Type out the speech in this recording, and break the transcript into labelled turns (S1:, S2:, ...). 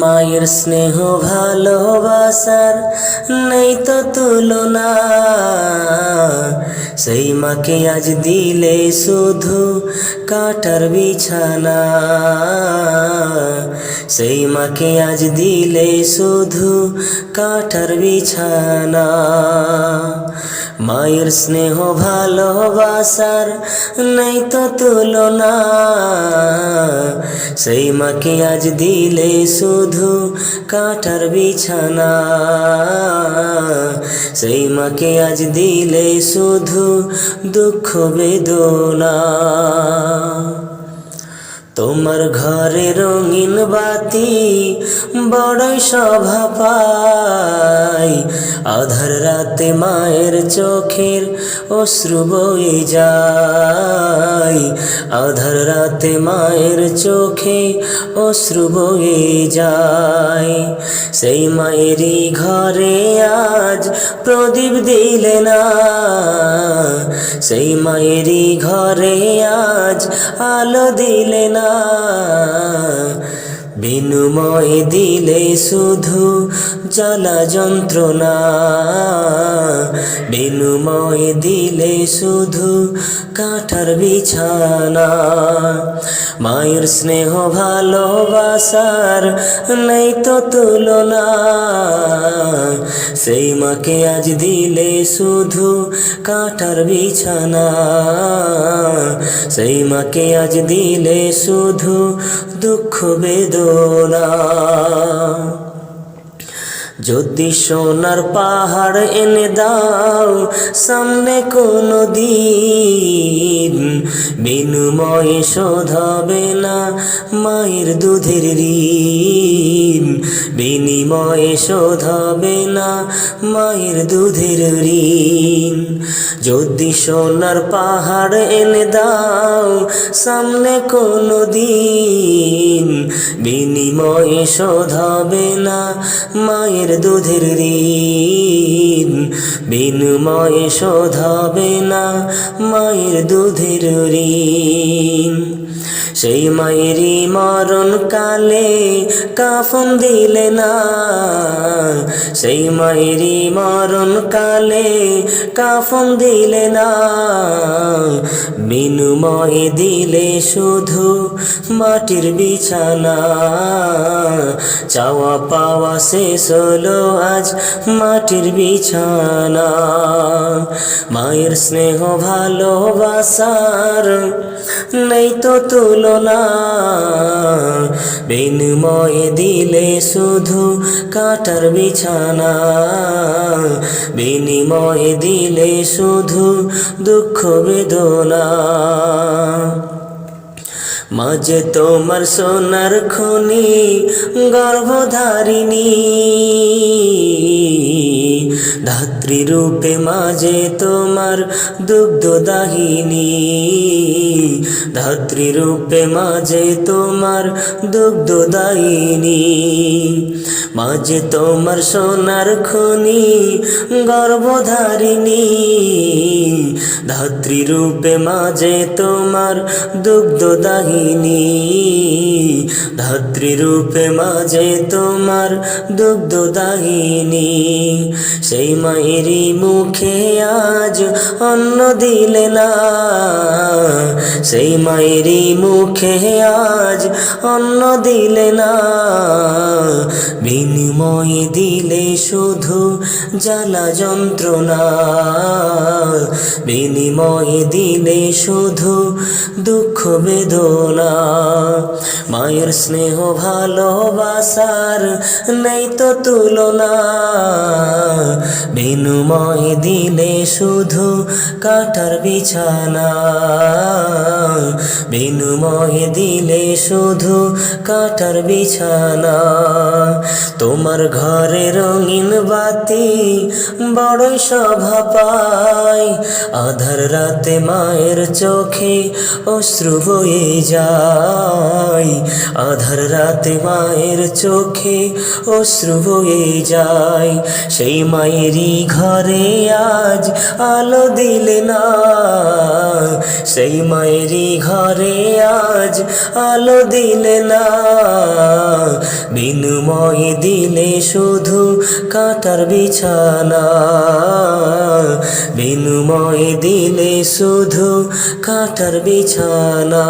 S1: মায়ের স্নেহ ভালোবাসার নেই তো তুলনা। সেই মাকে আজ দিলে শুধু কাটার বিছানা। সেই মাকে আজ দিলে শুধু কাটার বিছানা। মায়ের স্নেহ ভালোবাসার নেই তো তুলনা। সেই মাকে আজ দিলে শুধু কাটার বিছানা। সেই মাকে আজ দিলে শুধু দুঃখ বেদনা। তোমার ঘরে রঙিন বাতি বড়ই শোভা পায়। আধার রাতে মায়ের চোখের অশ্রু বয়ে যায়। আধার রাতে মায়ের চোখে অশ্রু বয়ে যায়। সেই মায়েরই ঘরে আজ প্রদীপ দিলে না। সেই মায়েরই ঘরে আজ আলো দিলে না। বিনুময় দিলে শুধু জ্বালা যন্ত্রণা বিনুময় দিলে শুধু কাঠার বিছানা। মায়ের স্নেহ ভালোবাসার নেই তো তুলনা। সেই মাকে আজ দিলে শুধু কাঠার বিছানা। সেই মাকে আজ দিলে শুধু দুঃখ বেদনা। না। যদি সোনার পাহাড় এনে দাও, সামনে কোনো দিন বিনুময়ে শোধাবে না মায়ের দুধের ঋণ। বিনিময়ে শোধাবে না মায়ের দুধের ঋণ। যদি সোনার পাহাড় এনে দাও, সামনে কোনো দিন বিনিময়ে শোধাবে না মায়ের দুধের ঋণ। বিনিময়ে শোধাবে না মায়ের দুধের ঋণ। সেই মায়েরই মরণ কালে কাফন দিলে না। সেই মায়েরই মরণ কালে কাফন দিলে না। বিনুময়ে দিলে শুধু মাটির বিছানা। চাওয়া পাওয়া শেষ হলো আজ মাটির বিছানা। মায়ের স্নেহ ভালোবাসার নেই তো তুলনা বিনিময়ে দিলে শুধু কাটার বিছানা। বিনিময়ে দিলে শুধু দুঃখ বেদনা। মাঝে তোমার সোনার খনি, গর্ভধারিণী। ধাত্রী রূপে মাঝে তোমার দুগ্ধ দাহিনী ধাত্রী রূপে মাঝে তোমার দুগ্ধ দাহিনী মাঝে তোমার সোনার খনি, গর্ভধারিণী। ধাত্রী রূপে মাঝে তোমার দুগ্ধ দাহিনী ধাত্রী রূপে মাঝে তোমার দুগ্ধ দাহিনী সেই মায়েরই মুখে আজ অন্ন দিলে না। সেই মায়েরই মুখে আজ অন্ন দিলে না। বিনিময়ে দিলে শুধু জ্বালা যন্ত্রণা। বিনিময়ে দিলে শুধু দুঃখ বেদনা। মায়ের স্নেহ ভালোবাসার নেই তো তুলনা। বিনুময় দিলে শুধু কাটার বিছানা। বিনুময় দিলে শুধু কাটার বিছানা। তোমার ঘরে রঙিন বাতি বড়ই শোভা পায়। আধার রাতে মায়ের চোখে অশ্রু বয়ে যায়। আধার রাতে মায়ের চোখে অশ্রু বয়ে যায়। সেই মায়েরই ঘরে আজ আলো দিলে না। সেই মায়েরই ঘরে আজ আলো দিলে না। বিনিময় দিলে শুধু কাটার বিছানা। বিনিময় দিলে শুধু কাটার বিছানা।